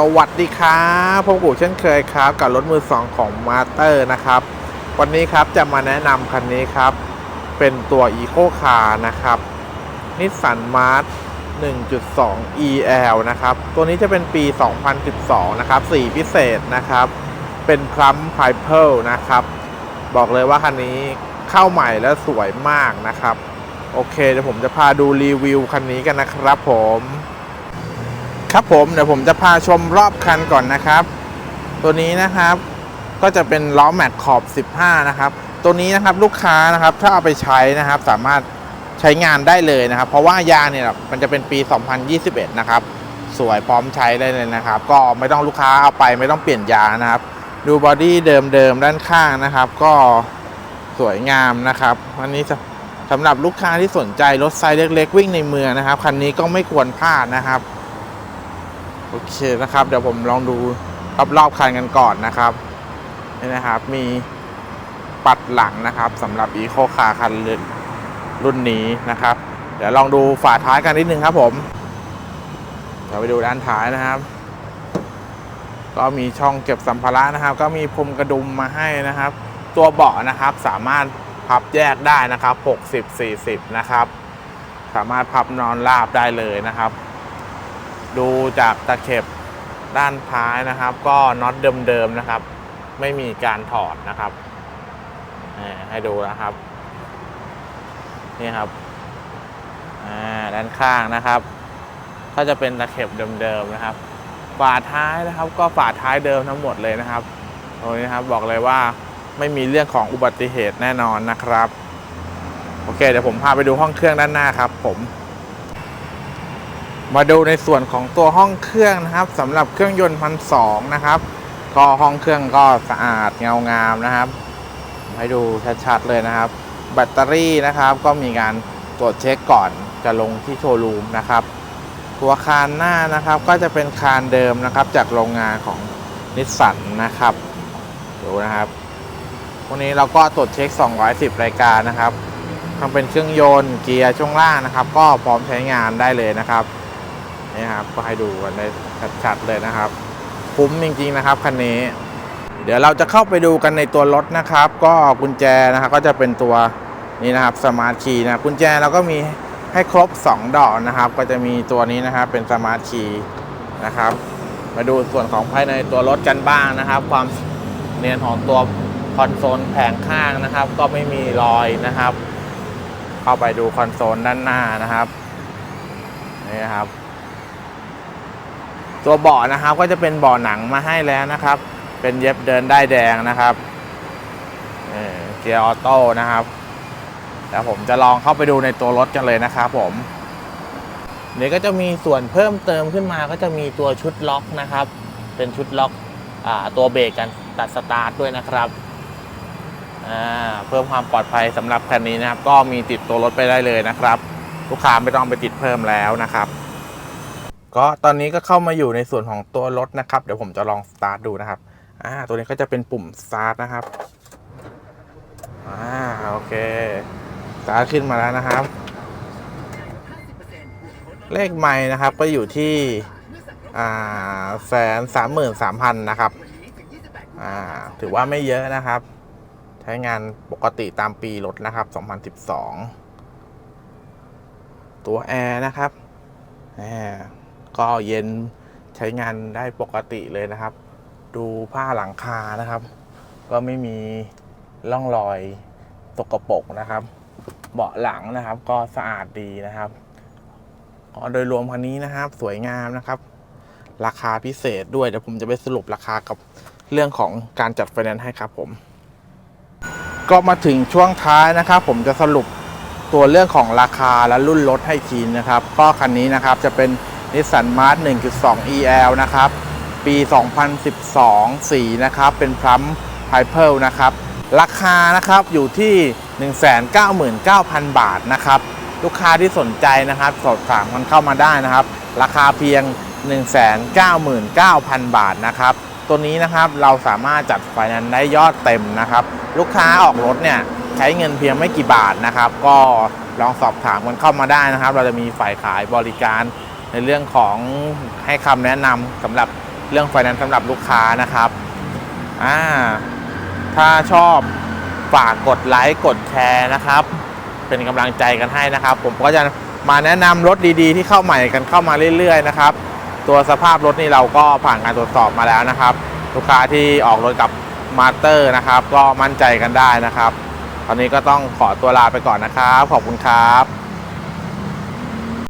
สวัสดีครับพบกูเช่นเคยครับ กับรถมือสองของมาสเตอร์นะครับ วันนี้ครับจะมาแนะนำคันนี้ครับ เป็นตัว e c o Car นะครับนิสสันมาร์1.2 EL นะครับ ตัวนี้จะเป็นปี 2012 นะครับ สีพิเศษนะครับ เป็นพลัมไพเพลนะครับ บอกเลยว่าคันนี้เข้าใหม่และสวยมากนะครับ โอเคเดี๋ยวผมจะพาดูรีวิวคันนี้กันนะครับผม ครับผมเดี๋ยวผมจะพาชมรอบคันก่อนนะครับ ตัวนี้นะครับก็จะเป็นล้อแม็กขอบ 15 นะครับ ตัวนี้นะครับลูกค้านะครับถ้าเอาไปใช้นะครับสามารถใช้งานได้เลยนะครับ เพราะว่ายางเนี่ยมันจะเป็นปี 2021 นะครับ สวยพร้อมใช้ได้เลยนะครับ ก็ไม่ต้องลูกค้าเอาไปไม่ต้องเปลี่ยนยางนะครับ ดูบอดี้เดิมๆด้านข้างนะครับ ก็สวยงามนะครับอันนี้สสำหรับลูกค้าที่สนใจรถไซส์เล็ก ๆ วิ่งในเมืองนะครับคันนี้ก็ไม่ควรพลาดนะครับ โอเคนะครับ เดี๋ยวผมลองดูรอบๆคันกันก่อนนะครับนี่นะครับ มีปัดหลังนะครับสำหรับอีโคคาคันรุ่นรุ่นนี้นะครับ เดี๋ยวลองดูฝาท้ายกันนิดนึงครับผมเดี๋ยวไปดูด้านท้ายนะครับ ก็มีช่องเก็บสัมภาระนะครับ ก็มีพรมกระดุมมาให้นะครับ ตัวเบาะนะครับสามารถพับแยกได้นะครับ 60 40 นะครับ สามารถพับนอนราบได้เลยนะครับ ดูจากตะเข็บด้านท้ายนะครับ ก็น็อตเดิมๆนะครับ ไม่มีการถอดนะครับให้ดูนะครับนี่ครับด้านข้างนะครับ ก็จะเป็นตะเข็บเดิมๆนะครับฝาท้ายนะครับ ก็ฝาท้ายเดิมทั้งหมดเลยนะครับตรงนี้นะครับบอกเลยว่าไม่มีเรื่องของอุบัติเหตุแน่นอนนะครับ โอเค เดี๋ยวผมพาไปดูห้องเครื่องด้านหน้าครับผม มาดูในส่วนของตัวห้องเครื่องนะครับสำหรับเครื่องยนต์พันสองนะครับ ก็ห้องเครื่องก็สะอาดเงางามนะครับ ให้ดูชัดๆเลยนะครับ แบตเตอรี่นะครับก็มีการตรวจเช็คก่อนจะลงที่โชว์รูมนะครับ ตัวคานหน้านะครับก็จะเป็นคานเดิมนะครับ จากโรงงานของนิสสันนะครับดูนะครับพวกนี้เราก็ตรวจเช็ค 210 รายการนะครับทั้งเป็นเครื่องยนต์เกียร์ช่วงล่างนะครับ ก็พร้อมใช้งานได้เลยนะครับ นี่ครับก็ให้ดูกันได้ชัดๆเลยนะครับ คุ้มจริงๆนะครับคันนี้ เดี๋ยวเราจะเข้าไปดูกันในตัวรถนะครับ ก็กุญแจนะครับก็จะเป็นตัวนี้นะครับสมาร์ทคีย์นะกุญแจเราก็มีให้ครบ 2 ดอกนะครับ ก็จะมีตัวนี้นะครับเป็นสมาร์ทคีย์นะครับ มาดูส่วนของภายในตัวรถกันบ้างนะครับ ความเนียนของตัวคอนโซลแผงข้างนะครับ ก็ไม่มีรอยนะครับ เข้าไปดูคอนโซลด้านหน้านะครับนี่ครับ ตัวเบาะนะครับก็จะเป็นเบาะหนังมาให้แล้วนะครับ เป็นเย็บเดินได้แดงนะครับเเกียร์ออโต้นะครับแล้วผมจะลองเข้าไปดูในตัวรถกันเลยนะครับผมเดี๋ยวก็จะมีส่วนเพิ่มเติมขึ้นมาก็จะมีตัวชุดล็อกนะครับ เป็นชุดล็อกอตัวเบรกกันตัดสตาร์ทด้วยนะครับเพิ่มความปลอดภัยสำหรับคันนี้นะครับ ก็มีติดตัวรถไปได้เลยนะครับ ลูกค้าไม่ต้องไปติดเพิ่มแล้วนะครับ ก็ตอนนี้ก็เข้ามาอยู่ในส่วนของตัวรถนะครับ เดี๋ยวผมจะลองสตาร์ทดูนะครับอ่าตัวนี้ก็จะเป็นปุ่มสตาร์ทนะครับอ่าโอเคสตาร์ทขึ้นมาแล้วนะครับ เลขไม้นะครับก็อยู่ที่อ่าแสนสามหมื่นสามพันนะครับอ่าถือว่าไม่เยอะนะครับ ใช้งานปกติตามปีรถนะครับ 2012 ตัวแอร์นะครับแอร์ ก็เย็นใช้งานได้ปกติเลยนะครับ ดูผ้าหลังคานะครับ ก็ไม่มีร่องรอยตกกระปรกนะครับ เบาะหลังนะครับ ก็สะอาดดีนะครับก็โดยรวมคันนี้นะครับ สวยงามนะครับ ราคาพิเศษด้วยเดี๋ยวผมจะไปสรุปราคากับเรื่องของการจัดไฟแนนซ์ให้ครับผม ก็มาถึงช่วงท้ายนะครับ ผมจะสรุปตัวเรื่องของราคาและรุ่นรถให้ทีนะครับ ก็คันนี้นะครับจะเป็น นิสสันมาร์1.2 EL นะครับ ปี 2012 สีนะครับ เป็นพลัมไฮเพลนะครับ ราคานะครับอยู่ที่ 199,000 บาทนะครับ ลูกค้าที่สนใจนะครับ สอบถามกันเข้ามาได้นะครับ ราคาเพียง 199,000 บาทนะครับ ตัวนี้นะครับเราสามารถจัดไฟนนซ์ได้ยอดเต็มนะครับ ลูกค้าออกรถเนี่ยใช้เงินเพียงไม่กี่บาทนะครับ ก็ลองสอบถามกันเข้ามาได้นะครับ เราจะมีฝ่ายขายบริการ ในเรื่องของให้คำแนะนำสำหรับเรื่องไฟแนนซ์สำหรับลูกค้านะครับอ่าถ้าชอบฝากกดไลค์กดแชร์นะครับ เป็นกำลังใจกันให้นะครับ ผมก็จะมาแนะนำรถดีๆ ที่เข้าใหม่กันเข้ามาเรื่อยๆนะครับ ตัวสภาพรถนี่เราก็ผ่านการตรวจสอบมาแล้วนะครับ ลูกค้าที่ออกรถกับมาสเตอร์นะครับ ก็มั่นใจกันได้นะครับ ตอนนี้ก็ต้องขอตัวลาไปก่อนนะครับ ขอบคุณครับ